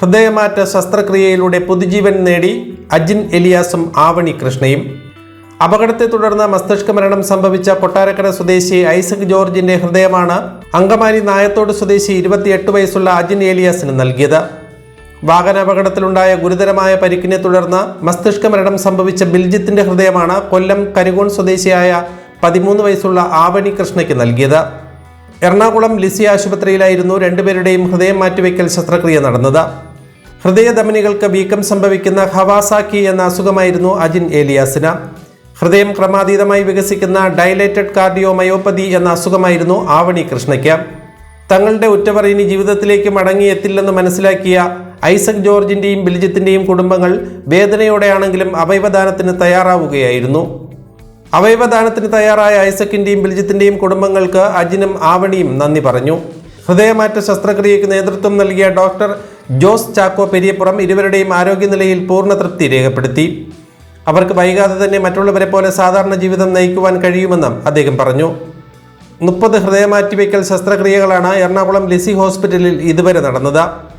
ഹൃദയമാറ്റ ശസ്ത്രക്രിയയിലൂടെ പുതുജീവൻ നേടി അജിൻ എലിയാസും ആവണി കൃഷ്ണയും. അപകടത്തെ തുടർന്ന് മസ്തിഷ്ക മരണം സംഭവിച്ച കൊട്ടാരക്കര സ്വദേശി ഐസക് ജോർജിന്റെ ഹൃദയമാണ് അങ്കമാലി നായത്തോട് സ്വദേശി ഇരുപത്തിയെട്ട് വയസ്സുള്ള അജിൻ ഏലിയാസിന് നൽകിയത്. വാഹനാപകടത്തിലുണ്ടായ ഗുരുതരമായ പരിക്കിനെ തുടർന്ന് മസ്തിഷ്ക മരണം സംഭവിച്ച ബിൽജിത്തിന്റെ ഹൃദയമാണ് കൊല്ലം കരികോൺ സ്വദേശിയായ പതിമൂന്ന് വയസ്സുള്ള ആവണി കൃഷ്ണയ്ക്ക് നൽകിയത്. എറണാകുളം ലിസി ആശുപത്രിയിലായിരുന്നു രണ്ടുപേരുടെയും ഹൃദയം മാറ്റിവെക്കൽ ശസ്ത്രക്രിയ നടന്നത്. ഹൃദയധമനികൾക്ക് വീക്കം സംഭവിക്കുന്ന ഹവാസാക്കി എന്ന അസുഖമായിരുന്നു അജിൻ ഏലിയാസിന്. ഹൃദയം ക്രമാതീതമായി വികസിക്കുന്ന ഡയലേറ്റഡ് കാർഡിയോമയോപ്പതി എന്ന അസുഖമായിരുന്നു ആവണി കൃഷ്ണയ്ക്ക്. തങ്ങളുടെ ഉറ്റവർ ഇനി ജീവിതത്തിലേക്ക് മടങ്ങിയെത്തില്ലെന്ന് മനസ്സിലാക്കിയ ഐസക് ജോർജിന്റെയും ബിൽജിത്തിന്റെയും കുടുംബങ്ങൾ വേദനയോടെയാണെങ്കിലും അവയവദാനത്തിന് തയ്യാറാവുകയായിരുന്നു. അവയവദാനത്തിന് തയ്യാറായ ഐസക്കിന്റെയും ബിൽജിത്തിന്റെയും കുടുംബങ്ങൾക്ക് അജിനും ആവണിയും നന്ദി പറഞ്ഞു. ഹൃദയമാറ്റ ശസ്ത്രക്രിയയ്ക്ക് നേതൃത്വം നൽകിയ ഡോക്ടർ ജോസ് ചാക്കോ പെരിയപ്പുറം ഇരുവരുടെയും ആരോഗ്യനിലയിൽ പൂർണ തൃപ്തി രേഖപ്പെടുത്തി. അവർക്ക് വൈകാതെ തന്നെ മറ്റുള്ളവരെ പോലെ സാധാരണ ജീവിതം നയിക്കുവാൻ കഴിയുമെന്നും അദ്ദേഹം പറഞ്ഞു. മുപ്പത് ഹൃദയമാറ്റിവെക്കൽ ശസ്ത്രക്രിയകളാണ് എറണാകുളം ലിസി ഹോസ്പിറ്റലിൽ ഇതുവരെ നടന്നത്.